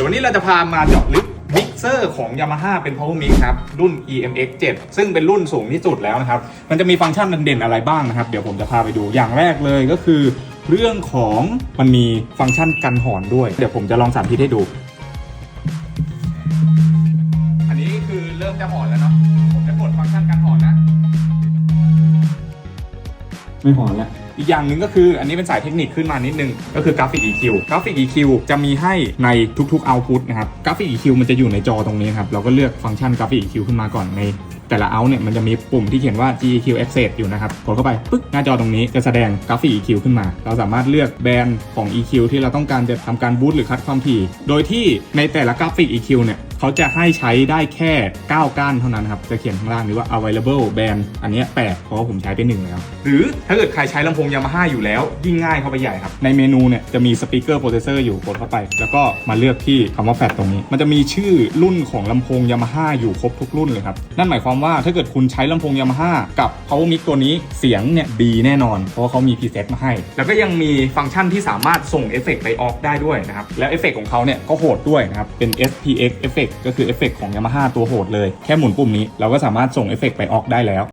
ดี๋ยววันนี้เราจะพามาเจาะลึกมิกเซอร์ของ Yamaha เป็น Power Mix ครับ รุ่น EMX 7 ซึ่งเป็นรุ่นสูงที่สุดแล้วนะครับ มันจะมีฟังก์ชันเด่นๆอะไรบ้างนะครับ เดี๋ยวผมจะพาไปดูอย่างแรกเลยก็คือ เรื่องของมันมีฟังก์ชันกันหอนด้วย เดี๋ยวผมจะลองสาธิตให้ดู อันนี้คือเริ่มจะหอนแล้วเนาะผมจะกดฟังก์ชันกันหอนนะ ไม่หอนแล้ว อีกอย่างหนึ่งก็คืออันนี้เป็นสายเทคนิคขึ้นมานิดนึง ก็คือกราฟิก EQ กราฟิก EQ จะมีให้ในทุกๆ output นะครับกราฟิก EQ มันจะอยู่ในจอตรงนี้ครับเราก็เลือกฟังก์ชันกราฟิก EQ ขึ้นมาก่อนในแต่ละ out เนี่ยมันจะมีปุ่มที่เขียนว่า GEQ Access อยู่นะครับ กดเข้าไปปึ๊กหน้าจอตรงนี้จะแสดงกราฟิก EQ ขึ้นมา เราสามารถเลือกแบรนด์ของ EQ ที่เราต้องการจะทำการบูตหรือคัดความถี่ โดยที่ในแต่ละกราฟิก EQ เนี่ย เขาจะให้ใช้ได้แค่ 9 ก้านเท่านั้นครับ จะเขียนข้างล่างนี้ว่า available band อันเนี้ย8เพราะว่าผมใช้ไปหนึ่งแล้ว หรือถ้าเกิดใครใช้ลำโพง Yamaha อยู่แล้ว ยิ่งง่ายเข้าไปใหญ่ครับ ในเมนูเนี่ยจะมี speaker processor อยู่กดเข้าไป แล้วก็มาเลือกที่คำว่า fat ตรงนี้ มันจะมีชื่อรุ่นของลำโพง Yamaha อยู่ครบทุกรุ่นเลยครับ นั่นหมายความว่าถ้าเกิดคุณใช้ลำโพง Yamaha กับ power mic ตัวนี้เสียงเนี่ยดีแน่นอน เพราะว่าเขามี preset มาให้ แล้วก็ยังมีฟังก์ชันที่สามารถส่งเอฟเฟกต์ไปออกได้ด้วยนะครับแล้วเอฟเฟกต์ของเขาเนี่ยก็โหดด้วยนะครับเป็น SPX effect ก็คือเอฟเฟกต์ของ Yamaha ตัวโหดเลย แค่หมุนปุ่มนี้เราก็สามารถส่งเอฟเฟกต์ไปออกได้แล้ว